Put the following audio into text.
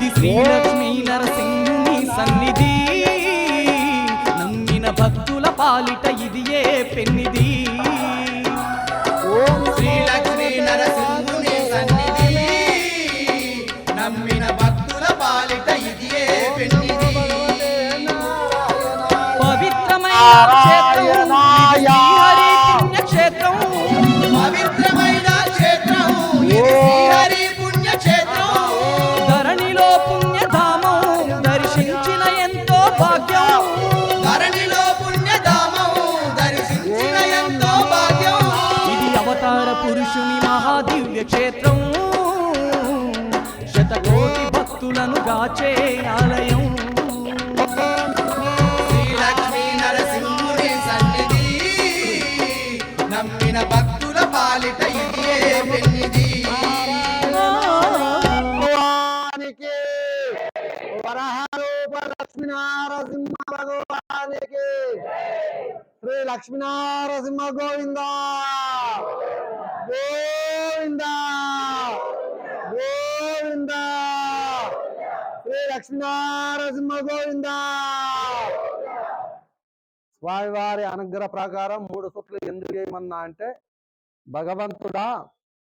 ఇది శ్రీలక్ష్మీ నరసింహుని సన్నిధి. నమ్మిన భక్తుల పాలిట ఇది ఏ పెన్నిది ఓం శ్రీలక్ష్మీ నరసింహుని సన్నిధి. నమ్మిన భక్తుల పాలిట ఇది ఏ పెన్నిది పవిత్రమైన దర్శించిన ఎంతో భాగ్యం. ధరణిలో పుణ్యధామం దర్శించిన ఎంతో భాగ్యం. ఇది అవతార పురుషుని మహాదివ్య క్షేత్రం. శతకోటి భక్తులను గాచే ఆలయం. శ్రీలక్ష్మీ నరసింహుని సన్నిధి నమ్మిన భక్తుల పాలిట ఇది లక్ష్మీనారసింహ భగవానికి శ్రీ లక్ష్మీనారసింహ గోవింద. గోవింద. గోవింద శ్రీ లక్ష్మీనారసింహ గోవింద స్వామివారి అనుగ్రహ ప్రకారం మూడు సుట్లు ఎందుకు చేయమన్నా అంటే భగవంతుడా